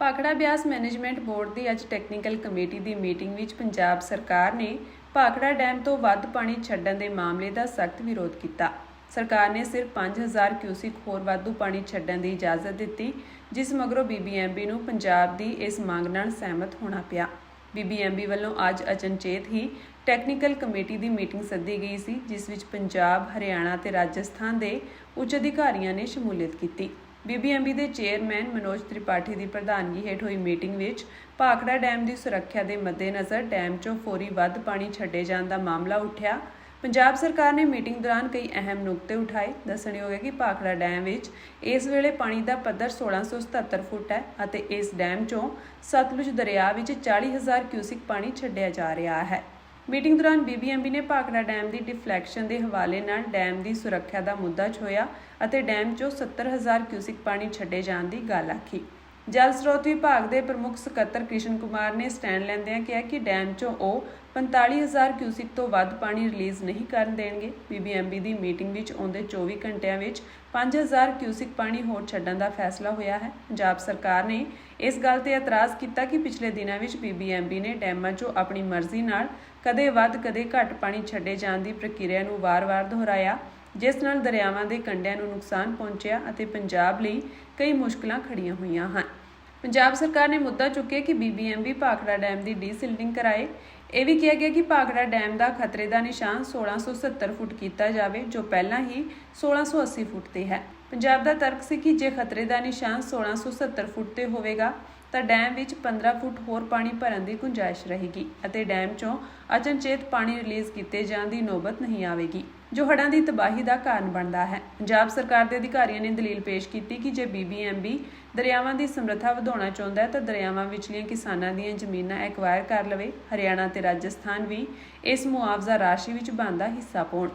Bhakra Beas management board ਦੀ ਅੱਜ technical committee ਦੀ ਮੀਟਿੰਗ ਵਿੱਚ ਪੰਜਾਬ ਸਰਕਾਰ ਨੇ ਭਾਖੜਾ ਡੈਮ ਤੋਂ ਵੱਧ ਪਾਣੀ ਛੱਡਣ ਦੇ ਮਾਮਲੇ ਦਾ ਸਖਤ ਵਿਰੋਧ ਕੀਤਾ। ਸਰਕਾਰ ਨੇ ਸਿਰਫ 5000 ਕਿਊਸਿਕ ਹੋਰ ਵਾਧੂ ਪਾਣੀ ਛੱਡਣ ਦੀ ਇਜਾਜ਼ਤ ਦਿੱਤੀ, ਜਿਸ ਮਗਰੋਂ ਬੀਬੀਐਮਬੀ ਨੂੰ ਪੰਜਾਬ ਦੀ ਇਸ ਮੰਗ ਨਾਲ ਸਹਿਮਤ ਹੋਣਾ ਪਿਆ। ਬੀਬੀਐਮਬੀ ਵੱਲੋਂ ਅੱਜ ਅਚਨਚੇਤ ਹੀ ਟੈਕਨੀਕਲ ਕਮੇਟੀ ਦੀ ਮੀਟਿੰਗ ਸੱਦੀ ਗਈ ਸੀ, ਜਿਸ ਵਿੱਚ ਪੰਜਾਬ, ਹਰਿਆਣਾ ਤੇ ਰਾਜਸਥਾਨ ਦੇ ਉੱਚ ਅਧਿਕਾਰੀਆਂ ਨੇ ਸ਼ਮੂਲੀਅਤ ਕੀਤੀ। ਬੀਬੀਐਮਬੀ ਦੇ ਚੇਅਰਮੈਨ ਮਨੋਜ ਤ੍ਰਿਪਾਠੀ ਦੀ ਪ੍ਰਧਾਨਗੀ ਹੇਠ ਹੋਈ ਮੀਟਿੰਗ ਵਿੱਚ ਭਾਖੜਾ ਡੈਮ ਦੀ ਸੁਰੱਖਿਆ ਦੇ ਮੱਦੇਨਜ਼ਰ ਡੈਮ 'ਚੋਂ ਫੌਰੀ ਵੱਧ ਪਾਣੀ ਛੱਡੇ ਜਾਣ ਦਾ ਮਾਮਲਾ ਉੱਠਿਆ। ਪੰਜਾਬ ਸਰਕਾਰ ਨੇ ਮੀਟਿੰਗ ਦੌਰਾਨ ਕਈ ਅਹਿਮ ਨੁਕਤੇ ਉਠਾਏ। ਦੱਸਣਯੋਗ ਹੈ ਕਿ ਭਾਖੜਾ ਡੈਮ ਵਿੱਚ ਇਸ ਵੇਲੇ ਪਾਣੀ ਦਾ ਪੱਧਰ 1677 ਫੁੱਟ ਹੈ ਅਤੇ ਇਸ ਡੈਮ 'ਚੋਂ ਸਤਲੁਜ ਦਰਿਆ ਵਿੱਚ 40000 ਕਿਊਸਿਕ ਪਾਣੀ ਛੱਡਿਆ ਜਾ ਰਿਹਾ ਹੈ। ਮੀਟਿੰਗ ਦੌਰਾਨ ਬੀਬੀਐਮਬੀ ਨੇ ਭਾਖੜਾ ਡੈਮ ਦੀ ਡਿਫਲੈਕਸ਼ਨ ਦੇ ਹਵਾਲੇ ਨਾਲ ਡੈਮ ਦੀ ਸੁਰੱਖਿਆ ਦਾ ਮੁੱਦਾ ਛੋਇਆ ਅਤੇ ਡੈਮ 'ਚੋਂ 70000 ਕਿਊਸਿਕ ਪਾਣੀ ਛੱਡੇ ਜਾਣ ਦੀ ਗੱਲ ਆਖੀ। ਜਲ ਸਰੋਤ ਵਿਭਾਗ ਦੇ ਪ੍ਰਮੁੱਖ ਸਕੱਤਰ ਕ੍ਰਿਸ਼ਨ ਕੁਮਾਰ ਨੇ ਸਟੈਂਡ ਲੈਂਦਿਆਂ ਕਿਹਾ ਕਿ ਡੈਮ 'ਚੋਂ ਉਹ 45000 ਕਿਊਸਿਕ ਤੋਂ ਵੱਧ ਪਾਣੀ ਰਿਲੀਜ਼ ਨਹੀਂ ਕਰਨ ਦੇਣਗੇ। ਬੀਬੀਐਮਬੀ ਦੀ ਮੀਟਿੰਗ ਵਿੱਚ ਆਉਂਦੇ 24 ਘੰਟਿਆਂ ਵਿੱਚ 5000 ਕਿਊਸਿਕ ਪਾਣੀ ਹੋਰ ਛੱਡਣ ਦਾ ਫੈਸਲਾ ਹੋਇਆ ਹੈ। ਪੰਜਾਬ ਸਰਕਾਰ ਨੇ ਇਸ ਗੱਲ ਤੇ ਇਤਰਾਜ਼ ਕੀਤਾ ਕਿ ਪਿਛਲੇ ਦਿਨਾਂ ਵਿੱਚ ਬੀਬੀਐਮਬੀ ਨੇ ਡੈਮਾਂ 'ਚੋਂ ਆਪਣੀ ਮਰਜ਼ੀ ਨਾਲ ਕਦੇ ਵੱਧ ਕਦੇ ਘੱਟ ਪਾਣੀ ਛੱਡੇ ਜਾਣ ਦੀ ਪ੍ਰਕਿਰਿਆ ਨੂੰ ਵਾਰ-ਵਾਰ ਦੁਹਰਾਇਆ। ਜਿਸ ਨਾਲ ਦਰਿਆਵਾਂ ਦੇ ਕੰਢਿਆਂ ਨੂੰ ਨੁਕਸਾਨ ਪਹੁੰਚਿਆ ਅਤੇ ਪੰਜਾਬ ਲਈ ਕਈ ਮੁਸ਼ਕਲਾਂ ਖੜੀਆਂ ਹੋਈਆਂ ਹਨ। ਪੰਜਾਬ ਸਰਕਾਰ ਨੇ ਮੁੱਦਾ ਚੁੱਕਿਆ ਕਿ ਬੀਬੀਐਮਬੀ ਭਾਖੜਾ ਡੈਮ ਦੀ ਡੀਸਿਲਡਿੰਗ ਕਰਾਏ। ਇਹ ਵੀ ਕਿਹਾ ਗਿਆ ਕਿ ਭਾਖੜਾ ਡੈਮ ਦਾ ਖਤਰੇ ਦਾ ਨਿਸ਼ਾਨ 1670 ਫੁੱਟ ਕੀਤਾ ਜਾਵੇ, ਜੋ ਪਹਿਲਾਂ ਹੀ 1680 ਫੁੱਟ ਤੇ ਹੈ। ਪੰਜਾਬ ਦਾ ਤਰਕ ਸੀ ਕਿ ਜੇ ਖਤਰੇ ਦਾ ਨਿਸ਼ਾਨ 1670 ਫੁੱਟ ਤੇ ਹੋਵੇਗਾ, ਤਾਂ ਡੈਮ ਵਿੱਚ 15 ਫੁੱਟ ਹੋਰ ਪਾਣੀ ਭਰਨ ਦੀ ਗੁੰਜਾਇਸ਼ ਰਹੇਗੀ ਅਤੇ ਡੈਮ 'ਚੋਂ ਅਚਨਚੇਤ ਪਾਣੀ ਰਿਲੀਜ਼ ਕੀਤੇ ਜਾਣ ਦੀ ਨੌਬਤ ਨਹੀਂ ਆਵੇਗੀ। ਜੋ ਹੜ੍ਹਾਂ ਦੀ ਤਬਾਹੀ ਦਾ ਕਾਰਨ ਬਣਦਾ ਹੈ। ਪੰਜਾਬ ਸਰਕਾਰ ਦੇ ਅਧਿਕਾਰੀਆਂ ਨੇ ਦਲੀਲ ਪੇਸ਼ ਕੀਤੀ ਕਿ ਜੇ ਬੀਬੀਐਮਬੀ ਦਰਿਆਵਾਂ ਦੀ ਸਮਰੱਥਾ ਵਧਾਉਣਾ ਚਾਹੁੰਦਾ ਹੈ ਤਾਂ ਦਰਿਆਵਾਂ ਵਿਚਲੀਆਂ ਕਿਸਾਨਾਂ ਦੀਆਂ ਜ਼ਮੀਨਾਂ ਐਕਵਾਇਰ ਕਰ ਲਵੇ। ਹਰਿਆਣਾ ਤੇ ਰਾਜਸਥਾਨ ਵੀ ਇਸ ਮੁਆਵਜ਼ਾ ਰਾਸ਼ੀ ਵਿੱਚ ਬਣਦਾ ਹਿੱਸਾ ਪਾਉਣ।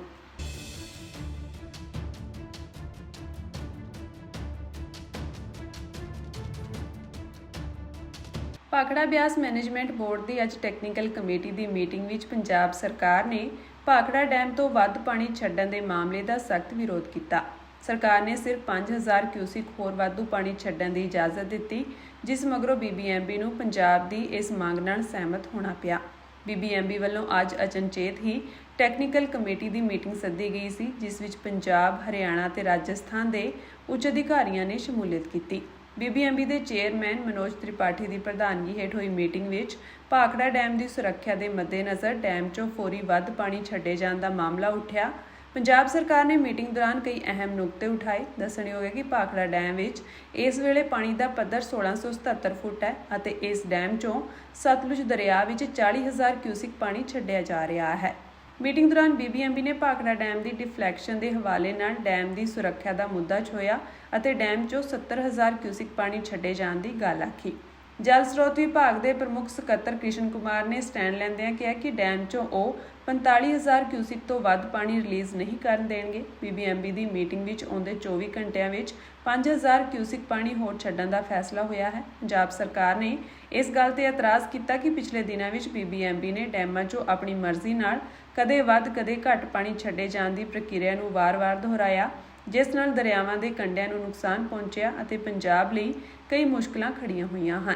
ਭਾਖੜਾ ਬਿਆਸ ਮੈਨੇਜਮੈਂਟ ਬੋਰਡ ਦੀ ਅੱਜ ਟੈਕਨੀਕਲ ਕਮੇਟੀ ਦੀ ਮੀਟਿੰਗ ਵਿੱਚ ਪੰਜਾਬ ਸਰਕਾਰ ਨੇ ਭਾਖੜਾ ਡੈਮ ਤੋਂ ਵੱਧ ਪਾਣੀ ਛੱਡਣ ਦੇ ਮਾਮਲੇ ਦਾ ਸਖਤ ਵਿਰੋਧ ਕੀਤਾ। ਸਰਕਾਰ ਨੇ ਸਿਰਫ 5000 ਕਿਊਸਿਕ ਹੋਰ ਵਾਧੂ ਪਾਣੀ ਛੱਡਣ ਦੀ ਇਜਾਜ਼ਤ ਦਿੱਤੀ, ਜਿਸ ਮਗਰੋਂ ਬੀਬੀਐਮਬੀ ਨੂੰ ਪੰਜਾਬ ਦੀ ਇਸ ਮੰਗ ਨਾਲ ਸਹਿਮਤ ਹੋਣਾ ਪਿਆ। ਬੀਬੀਐਮਬੀ ਵੱਲੋਂ ਅੱਜ ਅਚਨਚੇਤ ਹੀ ਟੈਕਨੀਕਲ ਕਮੇਟੀ ਦੀ ਮੀਟਿੰਗ ਸੱਦੀ ਗਈ ਸੀ, ਜਿਸ ਵਿੱਚ ਪੰਜਾਬ, ਹਰਿਆਣਾ ਤੇ ਰਾਜਸਥਾਨ ਦੇ ਉੱਚ ਅਧਿਕਾਰੀਆਂ ਨੇ ਸ਼ਮੂਲੀਅਤ ਕੀਤੀ। ਬੀਬੀਐਮਬੀ ਦੇ ਚੇਅਰਮੈਨ ਮਨੋਜ ਤ੍ਰਿਪਾਠੀ ਦੀ ਪ੍ਰਧਾਨਗੀ ਹੇਠ ਹੋਈ ਮੀਟਿੰਗ ਵਿੱਚ ਭਾਖੜਾ ਡੈਮ ਦੀ ਸੁਰੱਖਿਆ ਦੇ ਮੱਦੇਨਜ਼ਰ ਡੈਮ 'ਚੋਂ ਫੌਰੀ ਵੱਧ ਪਾਣੀ ਛੱਡੇ ਜਾਣ ਦਾ ਮਾਮਲਾ ਉੱਠਿਆ। ਪੰਜਾਬ ਸਰਕਾਰ ਨੇ ਮੀਟਿੰਗ ਦੌਰਾਨ ਕਈ ਅਹਿਮ ਨੁਕਤੇ ਉਠਾਏ। ਦੱਸਣਯੋਗ ਹੈ ਕਿ ਭਾਖੜਾ ਡੈਮ ਵਿੱਚ ਇਸ ਵੇਲੇ ਪਾਣੀ ਦਾ ਪੱਧਰ 1677 ਫੁੱਟ ਹੈ ਅਤੇ ਇਸ ਡੈਮ 'ਚੋਂ ਸਤਲੁਜ ਦਰਿਆ ਵਿੱਚ 40000 ਕਿਊਸਿਕ ਪਾਣੀ ਛੱਡਿਆ ਜਾ ਰਿਹਾ ਹੈ। ਮੀਟਿੰਗ ਦੌਰਾਨ ਬੀਬੀਐਮਬੀ ਨੇ ਭਾਖੜਾ ਡੈਮ ਦੀ ਡਿਫਲੈਕਸ਼ਨ ਦੇ ਹਵਾਲੇ ਨਾਲ ਡੈਮ ਦੀ ਸੁਰੱਖਿਆ ਦਾ ਮੁੱਦਾ ਛੋਇਆ ਅਤੇ ਡੈਮ 'ਚੋਂ 70000 ਕਿਊਸਿਕ ਪਾਣੀ ਛੱਡੇ ਜਾਣ ਦੀ ਗੱਲ ਆਖੀ। ਜਲ ਸਰੋਤ ਵਿਭਾਗ ਦੇ ਪ੍ਰਮੁੱਖ ਸਕੱਤਰ ਕ੍ਰਿਸ਼ਨ ਕੁਮਾਰ ਨੇ ਸਟੈਂਡ ਲੈਂਦਿਆਂ ਕਿਹਾ ਕਿ ਡੈਮ 'ਚੋਂ ਉਹ 45000 ਕਿਊਸਿਕ ਤੋਂ ਵੱਧ ਪਾਣੀ ਰਿਲੀਜ਼ ਨਹੀਂ ਕਰਨ ਦੇਣਗੇ। ਬੀਬੀਐਮਬੀ ਦੀ ਮੀਟਿੰਗ ਵਿੱਚ ਆਉਂਦੇ 24 ਘੰਟਿਆਂ ਵਿੱਚ 5000 ਕਿਊਸਿਕ ਪਾਣੀ ਹੋਰ ਛੱਡਣ ਦਾ ਫੈਸਲਾ ਹੋਇਆ ਹੈ। ਪੰਜਾਬ ਸਰਕਾਰ ਨੇ ਇਸ ਗੱਲ ਤੇ ਇਤਰਾਜ਼ ਕੀਤਾ ਕਿ ਪਿਛਲੇ ਦਿਨਾਂ ਵਿੱਚ ਬੀਬੀਐਮਬੀ ਨੇ ਡੈਮਾਂ 'ਚੋਂ ਆਪਣੀ ਮਰਜ਼ੀ ਨਾਲ ਕਦੇ ਵੱਧ, ਕਦੇ ਘੱਟ ਪਾਣੀ ਛੱਡੇ ਜਾਣ ਦੀ ਪ੍ਰਕਿਰਿਆ ਨੂੰ ਵਾਰ-ਵਾਰ ਦੁਹਰਾਇਆ, ਜਿਸ ਨਾਲ ਦਰਿਆਵਾਂ ਦੇ ਕੰਢਿਆਂ ਨੂੰ ਨੁਕਸਾਨ ਪਹੁੰਚਿਆ ਅਤੇ ਪੰਜਾਬ ਲਈ ਕਈ ਮੁਸ਼ਕਲਾਂ ਖੜੀਆਂ ਹੋਈਆਂ ਹਨ।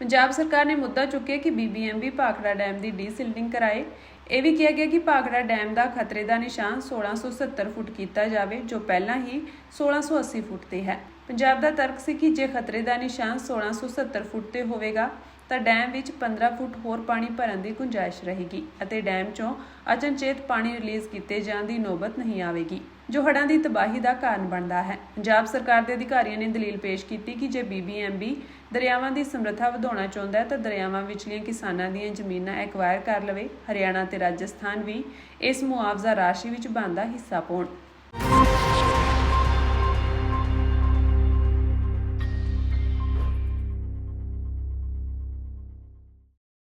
ਪੰਜਾਬ ਸਰਕਾਰ ਨੇ ਮੁੱਦਾ ਚੁੱਕਿਆ ਕਿ ਬੀਬੀਐਮਬੀ ਭਾਖੜਾ ਡੈਮ ਦੀ ਡੀਸਿਲਡਿੰਗ ਕਰਾਏ। ਇਹ ਵੀ ਕਿਹਾ ਗਿਆ ਕਿ ਭਾਖੜਾ ਡੈਮ ਦਾ ਖਤਰੇ ਦਾ ਨਿਸ਼ਾਨ 1670 ਫੁੱਟ ਕੀਤਾ ਜਾਵੇ, ਜੋ ਪਹਿਲਾਂ ਹੀ 1680 ਫੁੱਟ ਤੇ ਹੈ। ਪੰਜਾਬ ਦਾ ਤਰਕ ਸੀ ਕਿ ਜੇ ਖਤਰੇ ਦਾ ਨਿਸ਼ਾਨ 1670 ਫੁੱਟ ਤੇ ਹੋਵੇਗਾ, ਤਾਂ ਡੈਮ ਵਿੱਚ 15 ਫੁੱਟ ਹੋਰ ਪਾਣੀ ਭਰਨ ਦੀ ਗੁੰਜਾਇਸ਼ ਰਹੇਗੀ ਅਤੇ ਡੈਮ 'ਚੋਂ ਅਚਨਚੇਤ ਪਾਣੀ ਰਿਲੀਜ਼ ਕੀਤੇ ਜਾਣ ਦੀ ਨੌਬਤ ਨਹੀਂ ਆਵੇਗੀ, ਜੋ ਹੜ੍ਹਾਂ ਦੀ ਤਬਾਹੀ ਦਾ ਕਾਰਨ ਬਣਦਾ ਹੈ। ਪੰਜਾਬ ਸਰਕਾਰ ਦੇ ਅਧਿਕਾਰੀਆਂ ਨੇ ਦਲੀਲ ਪੇਸ਼ ਕੀਤੀ ਕਿ ਜੇ ਬੀਬੀਐਮਬੀ ਦਰਿਆਵਾਂ ਦੀ ਸਮਰੱਥਾ ਵਧਾਉਣਾ ਚਾਹੁੰਦਾ ਹੈ ਤਾਂ ਦਰਿਆਵਾਂ ਵਿਚਲੀਆਂ ਕਿਸਾਨਾਂ ਦੀਆਂ ਜ਼ਮੀਨਾਂ ਐਕਵਾਇਰ ਕਰ ਲਵੇ। ਹਰਿਆਣਾ ਤੇ ਰਾਜਸਥਾਨ ਵੀ ਇਸ ਮੁਆਵਜ਼ਾ ਰਾਸ਼ੀ ਵਿੱਚ ਬਣਦਾ ਹਿੱਸਾ ਪਾਉਣ।